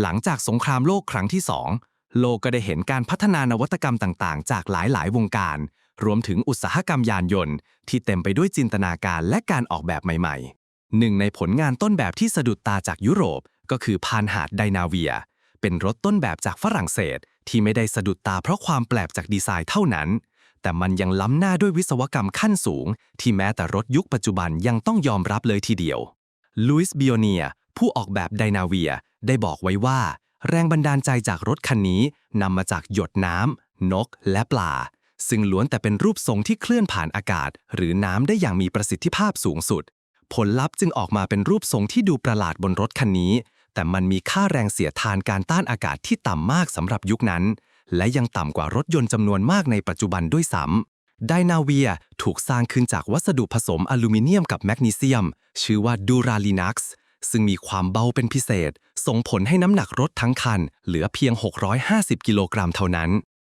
หลังจากสงครามโลกครั้งที่สองโลกก็ได้เห็นการพัฒนานวัตกรรมต่างๆ จากหลายๆ วงการ รวมถึงอุตสาหกรรมยานยนต์ ที่เต็มไปด้วยจินตนาการและการออกแบบใหม่ ๆ หนึ่งในผลงานต้นแบบที่สะดุดตาจากยุโรป ก็คือพานหาดไดนาเวีย เป็นรถต้นแบบจากฝรั่งเศส ที่ไม่ได้สะดุดตาเพราะความแปลกจากดีไซน์เท่านั้น แต่มันยังล้ำหน้าด้วยวิศวกรรมขั้นสูง ที่แม้แต่รถยุคปัจจุบันยังต้องยอมรับเลยทีเดียวลุยส์บิโอเนีย ผู้ออกแบบไดนาเวียได้บอกไว้ว่า แรงบันดาลใจจากรถคันนี้นำมาจากหยดน้ำนกและปลา ซึ่งล้วนแต่เป็นรูปทรงที่เคลื่อนผ่านอากาศ หรือน้ำได้อย่างมีประสิทธิภาพสูงสุด ผลลัพธ์จึงออกมาเป็นรูปทรงที่ดูประหลาดบนรถคันนี้ แต่มันมีค่าแรงเสียทานการต้านอากาศที่ต่ำมากสำหรับยุคนั้น และยังต่ำกว่ารถยนต์จำนวนมากในปัจจุบันด้วยซ้ำไดนาเวียถูกสร้างขึ้นจากวัสดุผสมอลูมิเนียมกับแมกนีเซียม ชื่อว่าดูราลินักซ์ ซึ่งมีความเบาเป็นพิเศษ ส่งผลให้น้ำหนักรถทั้งคัน เหลือเพียง 650 กิโลกรัมเท่านั้น